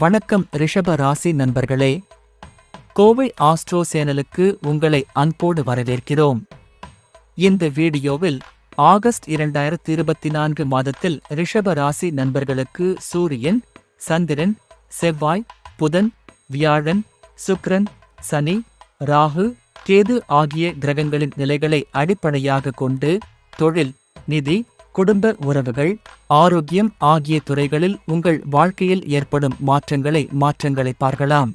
வணக்கம் ரிஷப ராசி நண்பர்களே. கோவை ஆஸ்ட்ரோ சேனலுக்கு உங்களை அன்போடு வரவேற்கிறோம். இந்த வீடியோவில் ஆகஸ்ட் இரண்டாயிரத்தி இருபத்தி நான்கு மாதத்தில் ரிஷப ராசி நண்பர்களுக்கு சூரியன் சந்திரன் செவ்வாய் புதன் வியாழன் சுக்ரன் சனி ராகு கேது ஆகிய கிரகங்களின் நிலைகளை அடிப்படையாக கொண்டு தொழில் நிதி குடும்ப உறவுகள் ஆரோக்கியம் ஆகிய துறைகளில் உங்கள் வாழ்க்கையில் ஏற்படும் மாற்றங்களை மாற்றங்களை பார்க்கலாம்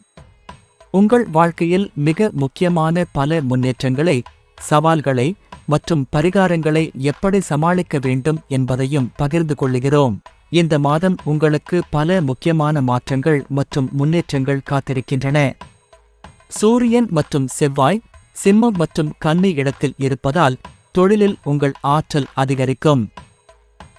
உங்கள் வாழ்க்கையில் மிக முக்கியமான பல முன்னேற்றங்களை சவால்களை மற்றும் பரிகாரங்களை எப்படி சமாளிக்க வேண்டும் என்பதையும் பகிர்ந்து கொள்கிறோம். இந்த மாதம் உங்களுக்கு பல முக்கியமான மாற்றங்கள் மற்றும் முன்னேற்றங்கள் காத்திருக்கின்றன. சூரியன் மற்றும் செவ்வாய் சிம்மம் மற்றும் கன்னி இடத்தில் இருப்பதால் தொழிலில் உங்கள் ஆற்றல் அதிகரிக்கும்.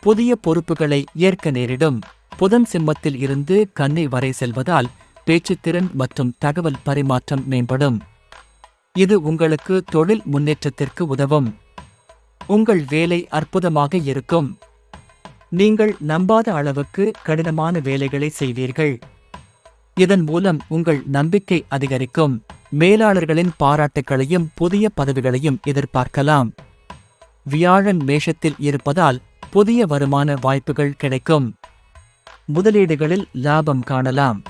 புதிய பொறுப்புகளை ஏற்க நேரிடும். புதன் சிம்மத்தில் இருந்து கன்னி வரை செல்வதால் பேச்சுத்திறன் மற்றும் தகவல் பரிமாற்றம் மேம்படும். இது உங்களுக்கு தொழில் முன்னேற்றத்திற்கு உதவும். உங்கள் வேலை அற்புதமாக இருக்கும். நீங்கள் நம்பாத அளவுக்கு கடினமான வேலைகளை செய்வீர்கள். இதன் மூலம் உங்கள் நம்பிக்கை அதிகரிக்கும். மேலாளர்களின் பாராட்டுகளையும் புதிய பதவிகளையும் எதிர்பார்க்கலாம். வியாழன் மேஷத்தில் இருப்பதால் புதிய வருமான வாய்ப்புகள் கிடைக்கும். முதலீடுகளில் லாபம் காணலாம்.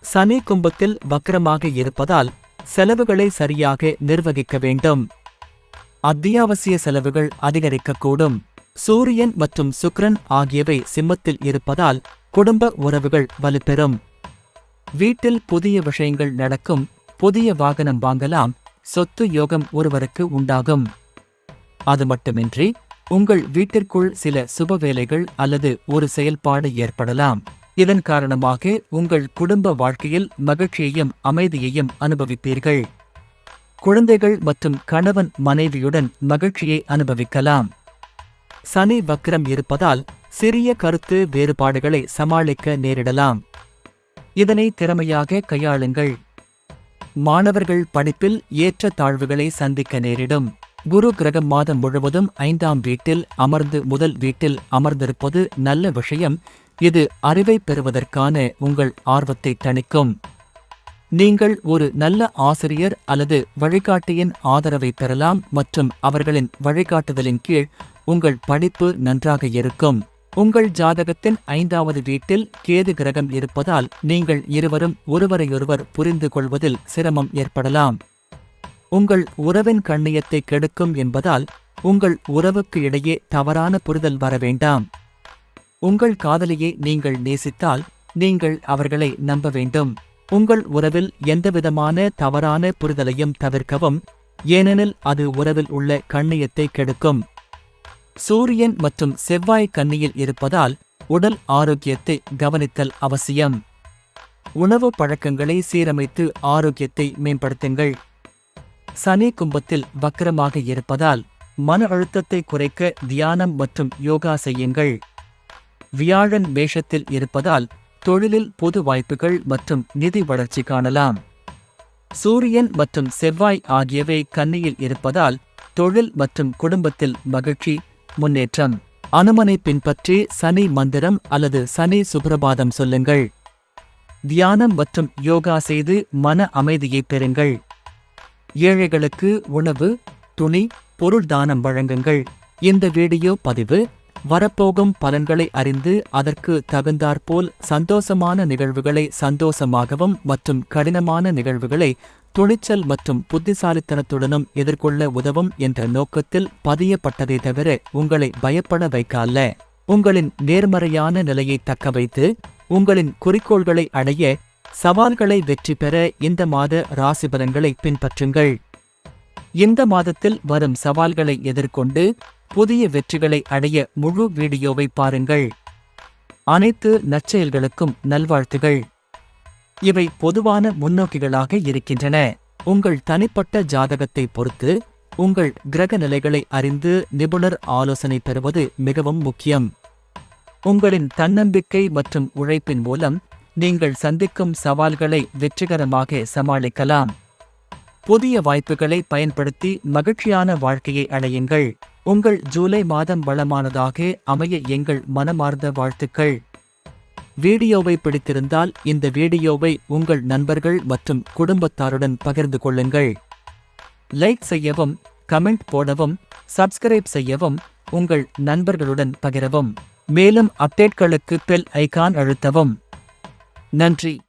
சனி கும்பத்தில் வக்கரமாக இருப்பதால் செலவுகளை சரியாக நிர்வகிக்க வேண்டும். அத்தியாவசிய செலவுகள் அதிகரிக்கக்கூடும். சூரியன் மற்றும் சுக்ரன் ஆகியவை சிம்மத்தில் இருப்பதால் குடும்ப உறவுகள் வலுப்பெறும். வீட்டில் புதிய விஷயங்கள் நடக்கும். புதிய வாகனம் வாங்கலாம். சொத்து யோகம் ஒருவருக்கு உண்டாகும். அது மட்டுமின்றி உங்கள் வீட்டிற்குள் சில சுப வேலைகள் அல்லது ஒரு செயல்பாடு ஏற்படலாம். இதன் காரணமாக உங்கள் குடும்ப வாழ்க்கையில் மகிழ்ச்சியையும் அமைதியையும் அனுபவிப்பீர்கள். குழந்தைகள் மற்றும் கணவன் மனைவியுடன் மகிழ்ச்சியை அனுபவிக்கலாம். சனி வக்ரம் இருப்பதால் சிறிய கருத்து வேறுபாடுகளை சமாளிக்க நேரிடலாம். இதனை திறமையாக கையாளுங்கள். மாணவர்கள் படிப்பில் ஏற்ற தாழ்வுகளை சந்திக்க நேரிடும். குரு கிரகம் மாதம் முழுவதும் ஐந்தாம் வீட்டில் அமர்ந்து முதல் வீட்டில் அமர்ந்திருப்பது நல்ல விஷயம். இது அறிவை பெறுவதற்கான உங்கள் ஆர்வத்தை தணிக்கும். நீங்கள் ஒரு நல்ல ஆசிரியர் அல்லது வழிகாட்டியின் ஆதரவை பெறலாம் மற்றும் அவர்களின் வழிகாட்டுதலின் கீழ் உங்கள் படிப்பு நன்றாக இருக்கும். உங்கள் ஜாதகத்தின் ஐந்தாவது வீட்டில் கேது கிரகம் இருப்பதால் நீங்கள் இருவரும் ஒருவரையொருவர் புரிந்து கொள்வதில் சிரமம் ஏற்படலாம். உங்கள் உறவின் கண்ணியத்தை கெடுக்கும் என்பதால் உங்கள் உறவுக்கு இடையே தவறான புரிதல் வர வேண்டாம். உங்கள் காதலியை நீங்கள் நேசித்தால் நீங்கள் அவர்களை நம்ப வேண்டும். உங்கள் உறவில் எந்தவிதமான தவறான புரிதலையும் தவிர்க்கவும் ஏனெனில் அது உறவில் உள்ள கண்ணியத்தை கெடுக்கும். சூரியன் மற்றும் செவ்வாய் கண்ணியில் இருப்பதால் உடல் ஆரோக்கியத்தை கவனித்தல் அவசியம். உணவு பழக்கங்களை சீரமைத்து ஆரோக்கியத்தை மேம்படுத்துங்கள். சனி கும்பத்தில் வக்கரமாக இருப்பதால் மன அழுத்தத்தை குறைக்க தியானம் மற்றும் யோகா செய்யுங்கள். வியாழன் மேஷத்தில் இருப்பதால் தொழிலில் பொது வாய்ப்புகள் மற்றும் நிதி வளர்ச்சி காணலாம். சூரியன் மற்றும் செவ்வாய் ஆகியவை கன்னியில் இருப்பதால் தொழில் மற்றும் குடும்பத்தில் மகிழ்ச்சி முன்னேற்றம். அனுமனை பின்பற்றி சனி மந்திரம் அல்லது சனி சுப்ரபாதம் சொல்லுங்கள். தியானம் மற்றும் யோகா செய்து மன அமைதியை பெறுங்கள். ஏழைகளுக்கு உணவு துணி பொருள் தானம் வழங்குங்கள். இந்த வீடியோ பதிவு வரப்போகும் பலன்களை அறிந்து அதற்கு தகுந்தாற்போல் சந்தோஷமான நிகழ்வுகளை சந்தோஷமாகவும் மற்றும் கடினமான நிகழ்வுகளை துணிச்சல் மற்றும் புத்திசாலித்தனத்துடனும் எதிர்கொள்ள உதவும் என்ற நோக்கத்தில் பதியப்பட்டதை தவிர உங்களை பயப்பட வைக்க அல்ல உங்களின் நேர்மறையான நிலையை தக்க வைத்து உங்களின் குறிக்கோள்களை அடைய சவால்களை வெற்றி பெற இந்த மாத ராசிபலன்களை பின்பற்றுங்கள். இந்த மாதத்தில் வரும் சவால்களை எதிர்கொண்டு புதிய வெற்றிகளை அடைய முழு வீடியோவை பாருங்கள். அனைத்து நற்செயல்களுக்கும் நல்வாழ்த்துகள். இவை பொதுவான முன்னோக்கிகளாக இருக்கின்றன. உங்கள் தனிப்பட்ட ஜாதகத்தை பொறுத்து உங்கள் கிரக நிலைகளை அறிந்து நிபுணர் ஆலோசனை பெறுவது மிகவும் முக்கியம். உங்களின் தன்னம்பிக்கை மற்றும் உழைப்பின் மூலம் நீங்கள் சந்திக்கும் சவால்களை வெற்றிகரமாக சமாளிக்கலாம். புதிய வாய்ப்புகளை பயன்படுத்தி மகிழ்ச்சியான வாழ்க்கையை அடையுங்கள். உங்கள் ஜூலை மாதம் வளமானதாக அமைய எங்கள் மனமார்ந்த வாழ்த்துக்கள். வீடியோவை பிடித்திருந்தால் இந்த வீடியோவை உங்கள் நண்பர்கள் மற்றும் குடும்பத்தாருடன் பகிர்ந்து கொள்ளுங்கள். லைக் செய்யவும் கமெண்ட் போடவும் சப்ஸ்கிரைப் செய்யவும் உங்கள் நண்பர்களுடன் பகிரவும். மேலும் அப்டேட்களுக்கு பெல் ஐகான் அழுத்தவும். நன்றி.